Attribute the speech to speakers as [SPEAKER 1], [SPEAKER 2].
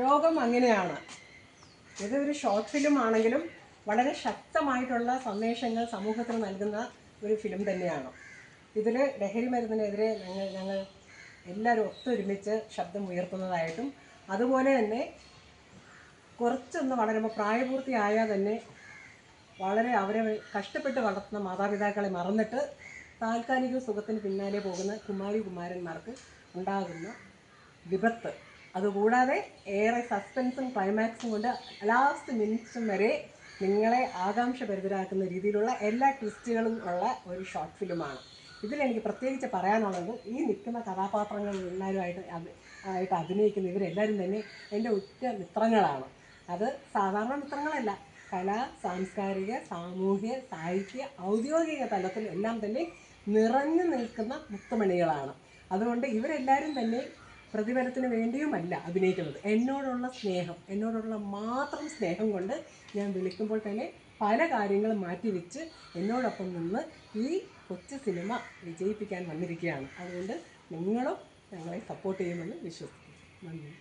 [SPEAKER 1] ലോകം അങ്ങനെയാണ്. ഇതൊരു ഷോർട്ട് ഫിലിം ആണെങ്കിലും വളരെ ശക്തമായിട്ടുള്ള സന്ദേശങ്ങൾ സമൂഹത്തിന് നൽകുന്ന ഒരു ഫിലിം തന്നെയാണ്. ഇതിൽ ലഹരി മരുന്നിനെതിരെ ഞങ്ങൾ ഞങ്ങൾ എല്ലാവരും ഒത്തൊരുമിച്ച് ശബ്ദം ഉയർത്തുന്നതായിട്ടും അതുപോലെ തന്നെ കുറച്ചൊന്ന് വളരുമ്പോൾ പ്രായപൂർത്തിയായാൽ തന്നെ വളരെ അവരെ കഷ്ടപ്പെട്ട് വളർത്തുന്ന മാതാപിതാക്കളെ മറന്നിട്ട് താൽക്കാലിക സുഖത്തിന് പിന്നാലെ പോകുന്ന കുമാരി കുമാരന്മാർക്ക് ഉണ്ടാകുന്ന വിപത്ത്. അതുകൂടാതെ ഏറെ സസ്പെൻസും ക്ലൈമാക്സും കൊണ്ട് ലാസ്റ്റ് മിനിറ്റ്സും വരെ നിങ്ങളെ ആകാംക്ഷഭരിതരാക്കുന്ന രീതിയിലുള്ള എല്ലാ ട്വിസ്റ്റുകളും ഉള്ള ഒരു ഷോർട്ട് ഫിലിമാണ് ഇതിലെനിക്ക് പ്രത്യേകിച്ച് പറയാനുള്ളത് ഈ നിൽക്കുന്ന കഥാപാത്രങ്ങൾ എല്ലാവരുമായിട്ട് ആയിട്ട് അഭിനയിക്കുന്ന ഇവരെല്ലാവരും തന്നെ എന്റെ ഉറ്റ മിത്രങ്ങളാണ്. അത് സാധാരണ മിത്രങ്ങളല്ല. കലാ സാംസ്കാരിക സാമൂഹ്യ സാഹിത്യ ഔദ്യോഗിക തലത്തിൽ എല്ലാം തന്നെ നിറഞ്ഞു നിൽക്കുന്ന മുത്തുമണികളാണ്. അതുകൊണ്ട് ഇവരെല്ലാവരും തന്നെ പ്രതിഫലത്തിന് വേണ്ടിയുമല്ല അഭിനയിക്കുന്നത്. എന്നോടുള്ള സ്നേഹം എന്നോടുള്ള മാത്രം സ്നേഹം കൊണ്ട് ഞാൻ വിളിക്കുമ്പോൾ തന്നെ പല കാര്യങ്ങളും മാറ്റിവെച്ച് എന്നോടൊപ്പം നിന്ന് ഈ കൊച്ചു സിനിമ വിജയിപ്പിക്കാൻ വന്നിരിക്കുകയാണ്. അതുകൊണ്ട് നിങ്ങളും ഞങ്ങളെ സപ്പോർട്ട് ചെയ്യുമെന്ന് വിശ്വസിക്കുന്നു. നന്ദി.